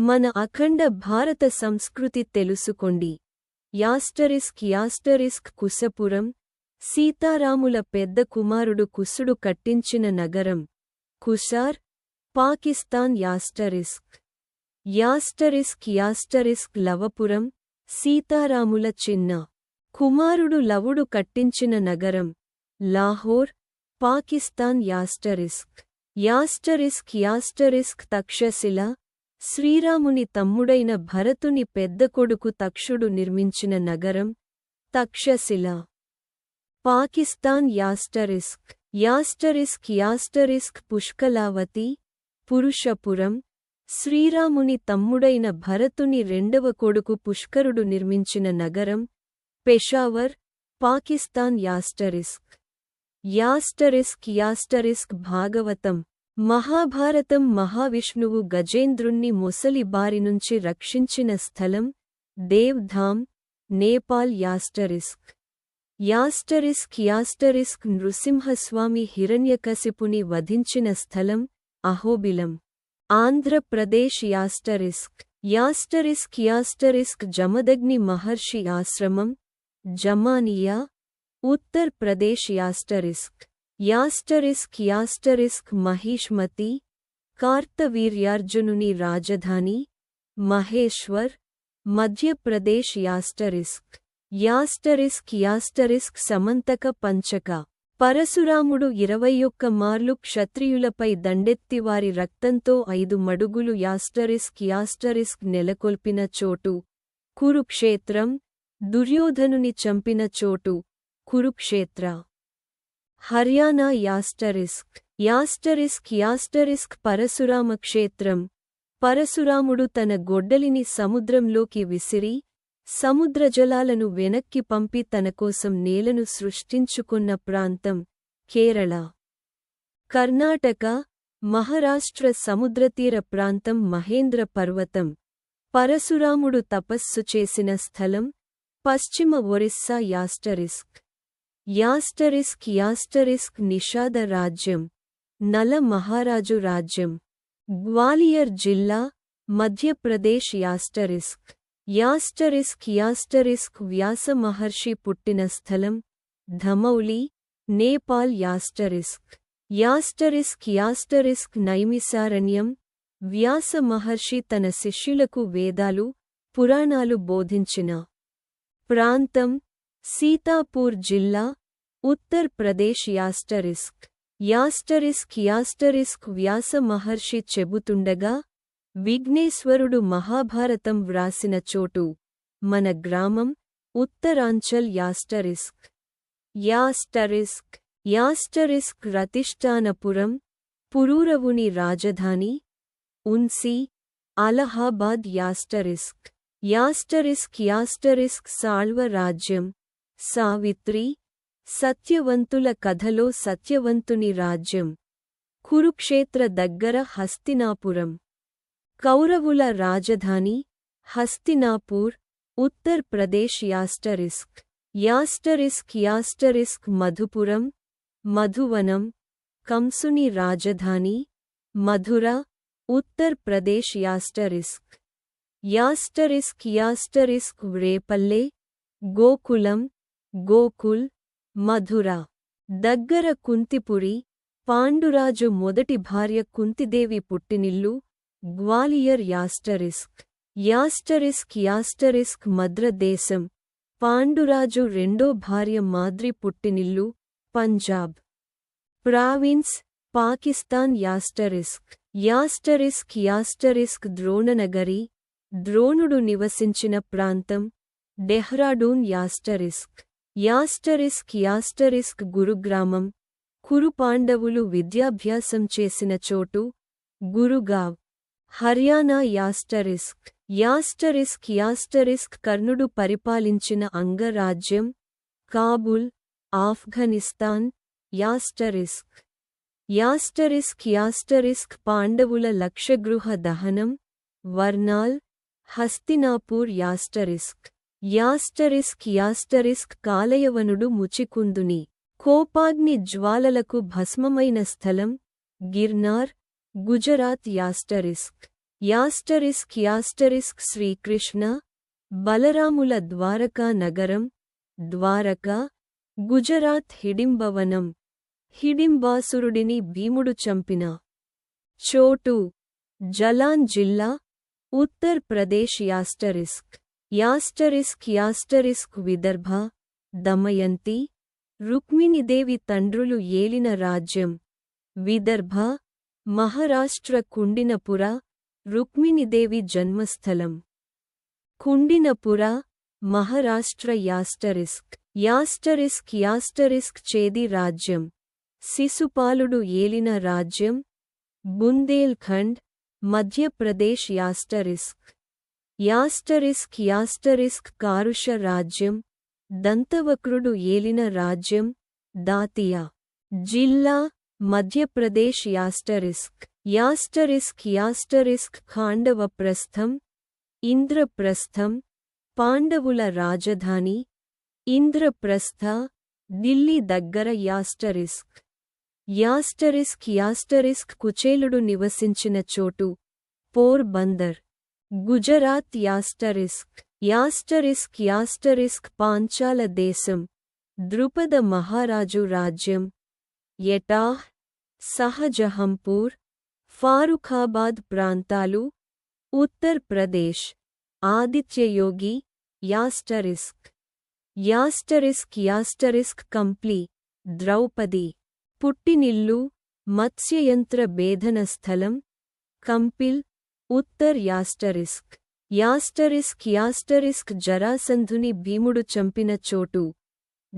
మన అఖండ భారత సంస్కృతి తెలుసుకోండి. యాస్టరిస్క్ యాస్టరిస్క్ కుశపురం సీతారాముల పెద్ద కుమారుడు కుసుడు కట్టించిన నగరం Kushar Pakistan asterisk. Asterisk asterisk Lavapuram సీతారాముల చిన్న కుమారుడు లవుడు కట్టించిన నగరం Lahore Pakistan asterisk. Asterisk asterisk Takshashila శ్రీరాముని తమ్ముడైన భరతుని పెద్ద కొడుకు తక్షుడు నిర్మించిన నగరం Takshashila. Pakistan asterisk. Asterisk asterisk Pushkalavati Purushapuram. శ్రీరాముని తమ్ముడైన భరతుని రెండవ కొడుకు పుష్కరుడు నిర్మించిన నగరం Peshawar Pakistan asterisk. Asterisk asterisk Bhagavatam. Mahabharatam మహావిష్ణువు గజేంద్రుణ్ణి మొసలి బారినుంచి రక్షించిన స్థలం Devdham Nepal asterisk. Asterisk asterisk Nrisimhaswami హిరణ్యకశిపుని వధించిన స్థలం Ahobilam. Andhra Pradesh asterisk. Asterisk asterisk Jamadagni Maharshi ఆశ్రమం Zamania Uttar Pradesh asterisk. Asterisk asterisk Mahishmati కార్తవీర్యార్జునుని రాజధాని Maheshwar Madhya Pradesh asterisk asterisk asterisk Samantaka Panchaka. పరశురాముడు ఇరవై ఒక్క మార్లు క్షత్రియులపై దండెత్తివారి రక్తంతో ఐదు మడుగులు యాస్టరిస్క్ యాస్టరిస్క్ నెలకొల్పిన చోటు కురుక్షేత్రం దుర్యోధనుని చంపిన చోటు Kurukshetra. Haryana asterisk asterisk asterisk Parashurama Kshetram. పరశురాముడు తన గొడ్డలిని సముద్రంలోకి విసిరి సముద్రజలాలను వెనక్కి పంపి తనకోసం నేలను సృష్టించుకున్న ప్రాంతం కేరళ. కర్ణాటక మహారాష్ట్ర సముద్రతీర ప్రాంతం మహేంద్ర పర్వతం. పరశురాముడు తపస్సు చేసిన స్థలం పశ్చిమ Orissa asterisk. Asterisk asterisk Nishada రాజ్యం నల మహారాజు రాజ్యం. గ్వాలియర్ జిల్లా Madhya Pradesh asterisk. Asterisk asterisk Vyasa Maharshi పుట్టిన స్థలం Damauli Nepal asterisk. Asterisk asterisk Naimisaranyam Vyasa Maharshi తన శిష్యులకు వేదాలు పురాణాలు బోధించిన. ప్రాంతం సీతాపూర్ జిల్లా Uttar Pradesh asterisk. Asterisk asterisk Vyasa Maharshi చెబుతుండగా విఘ్నేశ్వరుడు మహాభారతం వ్రాసిన చోటు మన గ్రామం Uttaranchal asterisk. Asterisk asterisk Ratishtanapuram పురూరవుని రాజధాని Unsi Allahabad asterisk. Asterisk asterisk Salva రాజ్యం సావిత్రి సత్యవంతుల కథలో సత్యవంతుని రాజ్యం. కురుక్షేత్ర దగ్గర హస్తినాపురం. కౌరవుల రాజధాని Hastinapur Uttar Pradesh asterisk. Asterisk asterisk Madhupuram Madhuvanam కంసుని రాజధాని Mathura Uttar Pradesh asterisk. Asterisk asterisk Repalle Gokulam Gokul Mathura. దగ్గర కుంతిపురి పాండురాజు మొదటి భార్య కుంతిదేవి పుట్టినిల్లు Gwalior asterisk. Asterisk asterisk Madradesham Panduraju రెండో భార్య మాద్రి పుట్టినిల్లు Punjab. Province Pakistan asterisk. Asterisk asterisk Dronanagari ద్రోణుడు నివసించిన ప్రాంతం Dehradun asterisk. Asterisk asterisk Gurugramam. కురుపాండవులు విద్యాభ్యాసం చేసిన చోటు Gurgaon. Haryana asterisk asterisk asterisk కర్ణుడు పరిపాలించిన Angarajyam Kabul Afghanistan. Asterisk asterisk asterisk పాండవుల లక్షగృహ దహనం Varnal Hastinapur asterisk. Asterisk asterisk కాలయవనుడు ముచికుందుని. కోపాగ్ని జ్వాలలకు భస్మమైన స్థలం Girnar Gujarat asterisk. Asterisk asterisk Srikrishna బలరాముల Dwaraka నగరం ద్వారకా గుజరాత్ హిడింబవనం. హిడింబాసురుడిని భీముడు చంపిన. చోటు జలాన్ జిల్లా Uttar Pradesh asterisk. Asterisk asterisk Vidarbha Damayanti Rukminidevi తండ్రులు ఏలిన రాజ్యం విదర్భ మహారాష్ట్ర కుండినపుర రుక్మిణిదేవి జన్మస్థలం. Kundinapura Maharashtra asterisk asterisk asterisk Chedi రాజ్యం శిశుపాలుడు ఏలిన రాజ్యం Bundelkhand Madhya Pradesh asterisk. Asterisk asterisk Karusha రాజ్యం దంతవక్రుడు ఏలిన రాజ్యం దాతియా. జిల్లా Madhya Pradesh asterisk. Asterisk asterisk Khandavaprastham Indraprastham పాండవుల రాజధాని ఇంద్రప్రస్థ ఢిల్లీ దగ్గర యాస్టరిస్క్. యాస్టరిస్క్ యాస్టరిస్క్ కుచేలుడు నివసించిన చోటు Porbandar Gujarat asterisk asterisk asterisk Panchala దేశం ద్రుపద మహారాజు రాజ్యం ఎటాహ్ సహజహంపూర్ ఫారుఖాబాద్ ప్రాంతాలు Uttar Pradesh Adityayogi asterisk asterisk asterisk Kampli Draupadi పుట్టినిల్లు మత్స్యయంత్ర భేదన స్థలం Kampil Uttar asterisk. Asterisk asterisk జరాసంధుని భీముడు చంపిన చోటు.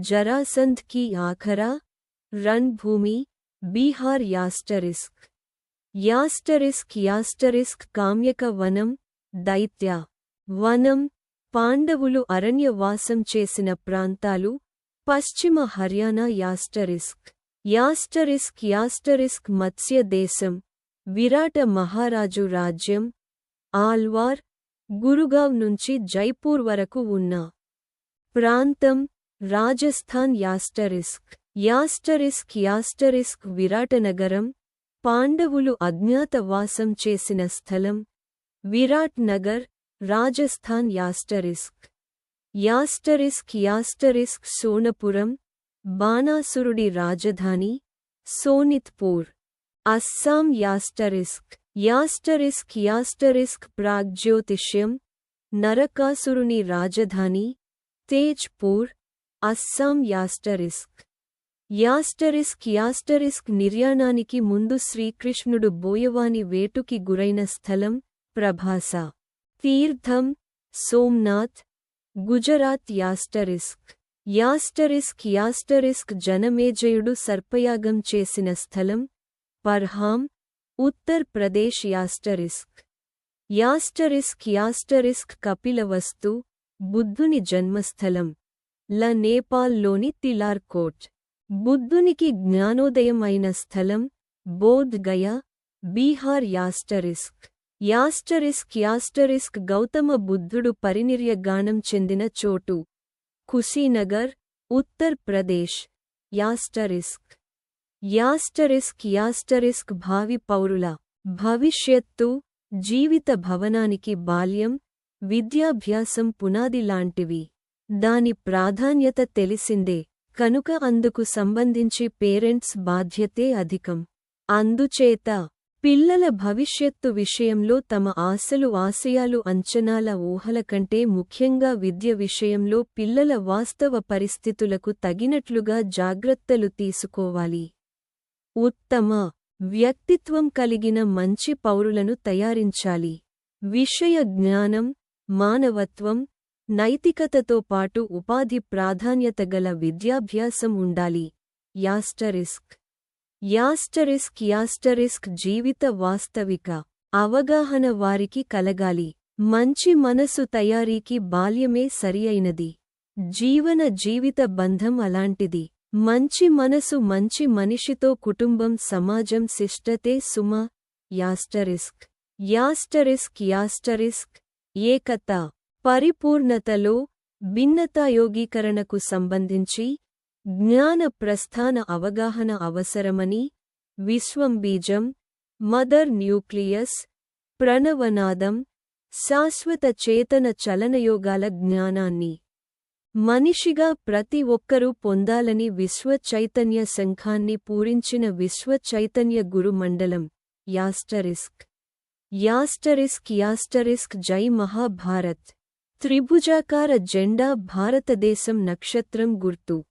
జరాసంధ్కి ఆఖరా? రణ్భూమి Bihar asterisk. Asterisk asterisk Kamyaka వనం దైత్య. వనం పాండవులు అరణ్యవాసం చేసిన ప్రాంతాలు పశ్చిమ హర్యానా యాస్టరిస్క్. యాస్టరిస్క్ యాస్టరిస్క్ మత్స్య దేశం విరాట మహారాజు రాజ్యం ఆల్వార్ గురుగావ్ నుంచి జైపూర్ వరకు ఉన్న ప్రాంతం Rajasthan asterisk. Asterisk asterisk Viratanagaram పాండవులు అజ్ఞాతవాసం చేసిన స్థలం Virat Nagar Rajasthan asterisk. Asterisk asterisk Sonapuram బాణాసురుడి రాజధాని Sonitpur. Assam asterisk asterisk asterisk Pragjyotishyam నరకాసురుని రాజధాని Tezpur Assam asterisk. Asterisk asterisk నిర్యాణానికి ముందు శ్రీకృష్ణుడు బోయవాని వేటుకి గురైన స్థలం ప్రభాస. తీర్థం Somnath Gujarat asterisk. Asterisk asterisk జనమేజయుడు సర్పయాగం చేసిన స్థలం Parham Uttar Pradesh asterisk. Asterisk asterisk Kapilavastu బుద్ధుని జన్మస్థలం. ల నేపాల్లోని తిలార్కోట్ బుద్ధునికి జ్ఞానోదయం అయిన స్థలం Bodh Gaya Bihar asterisk. Asterisk asterisk Gautama బుద్ధుడు పరినిర్యగానం చెందిన చోటు. Kushinagar Uttar Pradesh. Asterisk. Asterisk asterisk భావి పౌరుల భవిష్యత్తు జీవిత భవనానికి బాల్యం విద్యాభ్యాసం పునాది లాంటివి. దాని ప్రాధాన్యత తెలిసిందే. కనుక అందుకు సంబంధించి పేరెంట్స్ బాధ్యతే అధికం. అందుచేత పిల్లల భవిష్యత్తు విషయంలో తమ ఆశలు ఆశయాలు అంచనాల ఊహల కంటే ముఖ్యంగా విద్య విషయంలో పిల్లల వాస్తవ పరిస్థితులకు తగినట్లుగా జాగ్రత్తలు తీసుకోవాలి. ఉత్తమ వ్యక్తిత్వం కలిగిన మంచి పౌరులను తయారించాలి. విషయ జ్ఞానం మానవత్వం నైతికతతో పాటు ఉపాధి ప్రాధాన్యత గల విద్యాభ్యాసం ఉండాలి. యాస్టరిస్క్. యాస్టరిస్క్ యాస్టరిస్క్ జీవిత వాస్తవిక అవగాహన వారికి కలగాలి. మంచి మనసు తయారీకి బాల్యమే సరియైనది జీవన జీవిత బంధం అలాంటిది. మంచి మనసు మంచి మనిషితో కుటుంబం సమాజం శిష్టతే సుమ యాస్టరిస్క్. Asterisk asterisk. ఏకత పరిపూర్ణతలో భిన్నతాయోగీకరణకు సంబంధించి జ్ఞాన ప్రస్థాన అవగాహన అవసరమని విశ్వం బీజం మదర్ న్యూక్లియస్ ప్రణవనాదం శాశ్వత చేతన చలనయోగాల జ్ఞానాన్ని. మనిషిగా ప్రతి ఒక్కరూ పొందాలని విశ్వ చైతన్య సంఘాన్ని పూరించిన విశ్వ చైతన్య గురు మండలం యాస్టరిస్క్. యాస్టరిస్క్ యాస్టరిస్క్ జై మహాభారత్. త్రిభుజాకార జెండా భారతదేశం నక్షత్రం గుర్తు.